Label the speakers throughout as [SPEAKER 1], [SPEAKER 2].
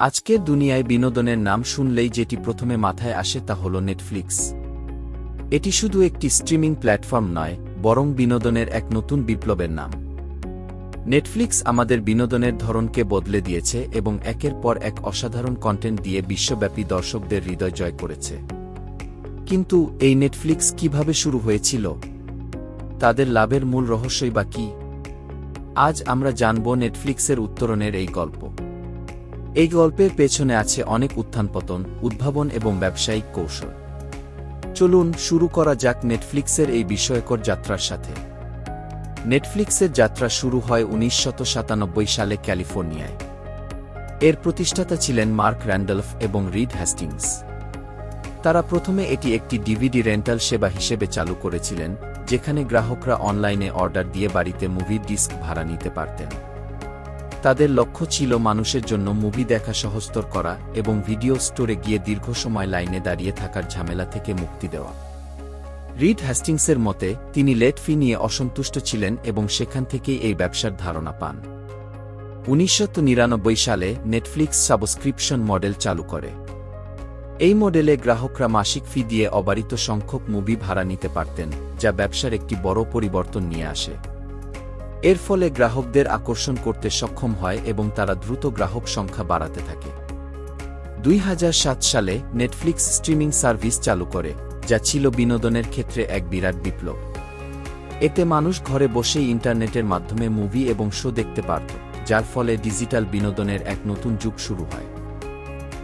[SPEAKER 1] আজকের দুনিয়ায় বিনোদনের নাম শুনলেই যেটি প্রথমে মাথায় আসে তা হল নেটফ্লিক্স এটি শুধু একটি স্ট্রিমিং প্ল্যাটফর্ম নয়, বরং বিনোদনের এক নতুন বিপ্লবের নাম। নেটফ্লিক্স আমাদের বিনোদনের ধরনকে বদলে দিয়েছে এবং একের পর এক অসাধারণ কন্টেন্ট দিয়ে বিশ্বব্যাপী দর্শকদের হৃদয় জয় করেছে। কিন্তু এই নেটফ্লিক্স কীভাবে শুরু হয়েছিল? তাদের লাভের মূল রহস্যই বা কী? আজ আমরা জানব নেটফ্লিক্সের উত্তরণের এই গল্প। এই গল্পের পেছনে আছে অনেক উত্থানপতন, উদ্ভাবন এবং ব্যবসায়িক কৌশল। চলুন শুরু করা যাক নেটফ্লিক্সের এই বিষয়কর যাত্রার সাথে। নেটফ্লিক্সের যাত্রা শুরু হয় উনিশশো সাতানব্বই সালে ক্যালিফোর্নিয়ায়। এর প্রতিষ্ঠাতা ছিলেন মার্ক র্যান্ডলফ এবং রিড হ্যাস্টিংস তারা প্রথমে এটি একটি ডিভিডি রেন্টাল সেবা হিসেবে চালু করেছিলেন, যেখানে গ্রাহকরা অনলাইনে অর্ডার দিয়ে বাড়িতে মুভির ডিস্ক ভাড়া নিতে পারতেন। তাদের লক্ষ্য ছিল মানুষের জন্য মুভি দেখা সহজতর করা এবং ভিডিও স্টোরে গিয়ে দীর্ঘ সময় লাইনে দাঁড়িয়ে থাকার ঝামেলা থেকে মুক্তি দেওয়া। রিড হ্যাস্টিংসের মতে, তিনি লেট ফি নিয়ে অসন্তুষ্ট ছিলেন এবং সেখান থেকেই এই ব্যবসার ধারণা পান। উনিশশো সালে নেটফ্লিক্স সাবস্ক্রিপশন মডেল চালু করে। এই মডেলে গ্রাহকরা মাসিক ফি দিয়ে অবারিত সংখ্যক মুভি ভাড়া নিতে পারতেন, যা ব্যবসার একটি বড় পরিবর্তন নিয়ে আসে। এর ফলে গ্রাহকদের আকর্ষণ করতে সক্ষম হয় এবং তারা দ্রুত গ্রাহক সংখ্যা বাড়াতে থাকে। দুই হাজার সাত সালে নেটফ্লিক্স স্ট্রিমিং সার্ভিস চালু করে, যা ছিল বিনোদনের ক্ষেত্রে এক বিরাট বিপ্লব। এতে মানুষ ঘরে বসেই ইন্টারনেটের মাধ্যমে মুভি এবং শো দেখতে পারত, যার ফলে ডিজিটাল বিনোদনের এক নতুন যুগ শুরু হয়।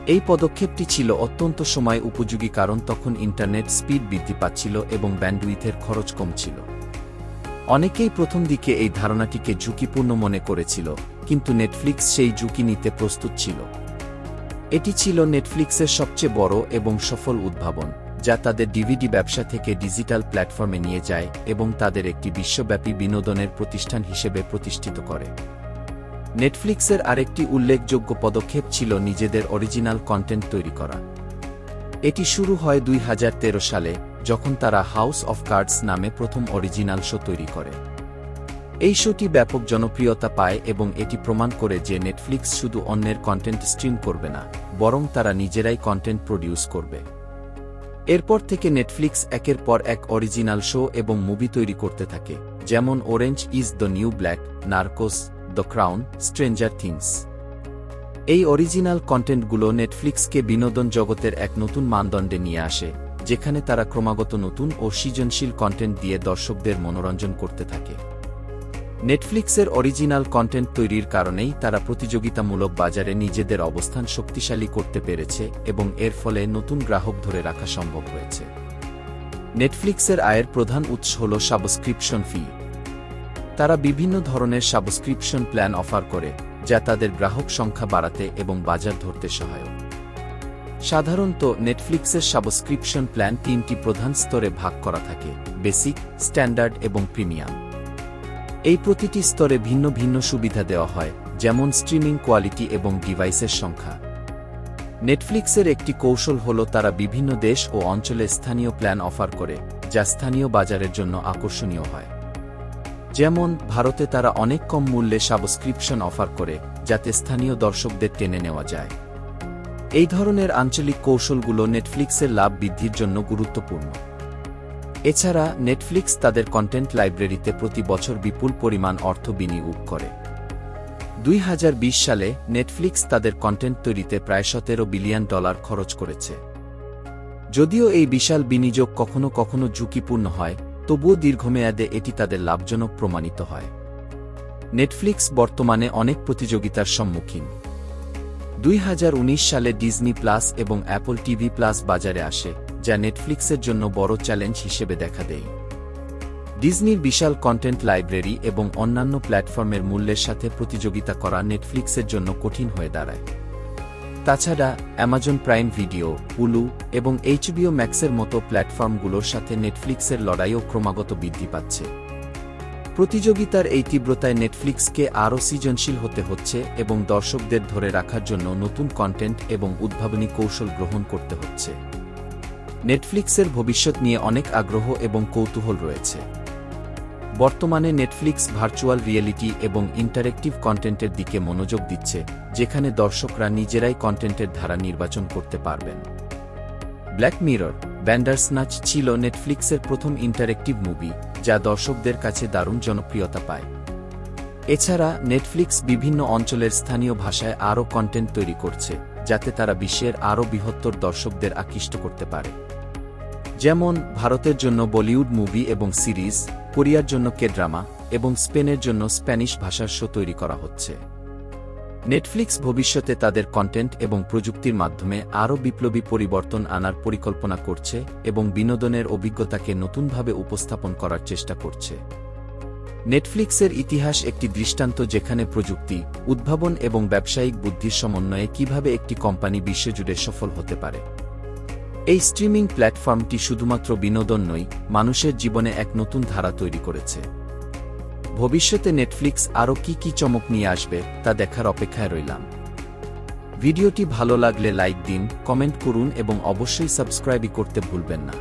[SPEAKER 1] এই পদক্ষেপটি ছিল অত্যন্ত সময় উপযোগী কারণ তখন ইন্টারনেট স্পিড বৃদ্ধি পাচ্ছিল এবং ব্যান্ডউইথের খরচ কম ছিল। অনেকেই প্রথম দিকে এই ধারণাটিকে ঝুঁকিপূর্ণ মনে করেছিল, কিন্তু নেটফ্লিক্স সেই ঝুঁকি নিতে প্রস্তুত ছিল। এটি ছিল নেটফ্লিক্সের সবচেয়ে বড় এবং সফল উদ্ভাবন, যা তাদের ডিভিডি ব্যবসা থেকে ডিজিটাল প্ল্যাটফর্মে নিয়ে যায় এবং তাদের একটি বিশ্বব্যাপী বিনোদনের প্রতিষ্ঠান হিসেবে প্রতিষ্ঠিত করে। নেটফ্লিক্সের আরেকটি উল্লেখযোগ্য পদক্ষেপ ছিল নিজেদের অরিজিনাল কন্টেন্ট তৈরি করা। এটি শুরু হয় দুই হাজার তেরো সালে যখন তারা হাউস অফ কার্ডস নামে প্রথম অরিজিনাল শো তৈরি করে। এই শোটি ব্যাপক জনপ্রিয়তা পায় এবং এটি প্রমাণ করে যে নেটফ্লিক্স শুধু অন্যের কন্টেন্ট স্ট্রিম করবে না, বরং তারা নিজেরাই কন্টেন্ট প্রডিউস করবে। এরপর থেকে নেটফ্লিক্স একের পর এক অরিজিনাল শো এবং মুভি তৈরি করতে থাকে, যেমন Orange is the New Black Narcos The Crown Stranger Things এই অরিজিনাল কন্টেন্টগুলো নেটফ্লিক্সকে বিনোদন জগতের এক নতুন মানদণ্ডে নিয়ে আসে যেখানে তারা ক্রমাগত নতুন ও সৃজনশীল কন্টেন্ট দিয়ে দর্শকদের মনোরঞ্জন করতে থাকে। নেটফ্লিক্সের অরিজিনাল কন্টেন্ট তৈরির কারণেই তারা প্রতিযোগিতামূলক বাজারে নিজেদের অবস্থান শক্তিশালী করতে পেরেছে এবং এর ফলে নতুন গ্রাহক ধরে রাখা সম্ভব হয়েছে। নেটফ্লিক্সের আয়ের প্রধান উৎস হল সাবস্ক্রিপশন ফি তারা বিভিন্ন ধরনের সাবস্ক্রিপশন প্ল্যান অফার করে, যা তাদের গ্রাহক সংখ্যা বাড়াতে এবং বাজার ধরতে সহায়ক। সাধারণত নেটফ্লিক্সের সাবস্ক্রিপশন প্ল্যান তিনটি প্রধান স্তরে ভাগ করা থাকে বেসিক স্ট্যান্ডার্ড এবং প্রিমিয়াম এই প্রতিটি স্তরে ভিন্ন ভিন্ন সুবিধা দেওয়া হয়, যেমন স্ট্রিমিং কোয়ালিটি এবং ডিভাইসের সংখ্যা। নেটফ্লিক্সের একটি কৌশল হল তারা বিভিন্ন দেশ ও অঞ্চলে স্থানীয় প্ল্যান অফার করে, যা স্থানীয় বাজারের জন্য আকর্ষণীয় হয়। যেমন, ভারতে তারা অনেক কম মূল্যে সাবস্ক্রিপশন অফার করে, যাতে স্থানীয় দর্শকদের টেনে নেওয়া যায়। এই ধরনের আঞ্চলিক কৌশলগুলো নেটফ্লিক্সের লাভ বৃদ্ধির জন্য গুরুত্বপূর্ণ। এছাড়া নেটফ্লিক্স তাদের কন্টেন্ট লাইব্রেরিতে প্রতি বছর বিপুল পরিমাণ অর্থ বিনিয়োগ করে। দুই হাজার বিশ সালে নেটফ্লিক্স তাদের কন্টেন্ট তৈরিতে প্রায় সতেরো বিলিয়ন ডলার খরচ করেছে। যদিও এই বিশাল বিনিয়োগ কখনো কখনো ঝুঁকিপূর্ণ হয়, তবুও দীর্ঘমেয়াদে এটি তাদের লাভজনক প্রমাণিত হয়। নেটফ্লিক্স বর্তমানে অনেক প্রতিযোগিতার সম্মুখীন। দুই হাজার উনিশ সালে ডিজনি প্লাস এবং অ্যাপল টিভি প্লাস বাজারে আসে, যা নেটফ্লিক্সের জন্য বড় চ্যালেঞ্জ হিসেবে দেখা দেয়। ডিজনির বিশাল কন্টেন্ট লাইব্রেরি এবং অন্যান্য প্ল্যাটফর্মের মূল্যের সাথে প্রতিযোগিতা করা নেটফ্লিক্সের জন্য কঠিন হয়ে দাঁড়ায়। তাছাড়া অ্যামাজন প্রাইম ভিডিও হুলু এবং এইচবিও ম্যাক্সের মতো প্ল্যাটফর্মগুলোর সাথে নেটফ্লিক্সের লড়াইও ক্রমাগত বৃদ্ধি পাচ্ছে। প্রতিযোগিতার এই তীব্রতায় নেটফ্লিক্সকে আরও সৃজনশীল হতে হচ্ছে এবং দর্শকদের ধরে রাখার জন্য নতুন কন্টেন্ট এবং উদ্ভাবনী কৌশল গ্রহণ করতে হচ্ছে। নেটফ্লিক্সের ভবিষ্যৎ নিয়ে অনেক আগ্রহ এবং কৌতূহল রয়েছে। বর্তমানে নেটফ্লিক্স ভার্চুয়াল রিয়েলিটি এবং ইন্টারেক্টিভ কন্টেন্টের দিকে মনোযোগ দিচ্ছে, যেখানে দর্শকরা নিজেরাই কন্টেন্টের ধারা নির্বাচন করতে পারবেন। ব্ল্যাক মিরর, ব্যান্ডার্সনাচ ছিল নেটফ্লিক্সের প্রথম ইন্টারেক্টিভ মুভি। যা দর্শকদের কাছে দারুণ জনপ্রিয়তা পায়। এছাড়া নেটফ্লিক্স বিভিন্ন অঞ্চলের স্থানীয় ভাষায় আরও কন্টেন্ট তৈরি করছে, যাতে তারা বিশ্বের আরও বৃহত্তর দর্শকদের আকৃষ্ট করতে পারে। যেমন, ভারতের জন্য বলিউড মুভি এবং সিরিজ, কোরিয়ার জন্য কে ড্রামা এবং স্পেনের জন্য স্প্যানিশ ভাষার শো তৈরি করা হচ্ছে। নেটফ্লিক্স ভবিষ্যতে তাদের কন্টেন্ট এবং প্রযুক্তির মাধ্যমে আরও বিপ্লবী পরিবর্তন আনার পরিকল্পনা করছে এবং বিনোদনের অভিজ্ঞতাকে নতুনভাবে উপস্থাপন করার চেষ্টা করছে। নেটফ্লিক্সের ইতিহাস একটি দৃষ্টান্ত যেখানে প্রযুক্তি, উদ্ভাবন এবং ব্যবসায়িক বুদ্ধির সমন্বয়ে কীভাবে একটি কোম্পানি বিশ্বজুড়ে সফল হতে পারে। এই স্ট্রিমিং প্ল্যাটফর্মটি শুধুমাত্র বিনোদন নয়, মানুষের জীবনে এক নতুন ধারা তৈরি করেছে। ভবিষ্যতে নেটফ্লিক্স আরও কি কি চমক নিয়ে আসবে, তা দেখার অপেক্ষায় রইলাম। ভিডিওটি ভালো লাগলে লাইক দিন, কমেন্ট করুন এবং অবশ্যই সাবস্ক্রাইবই করতে ভুলবেন না।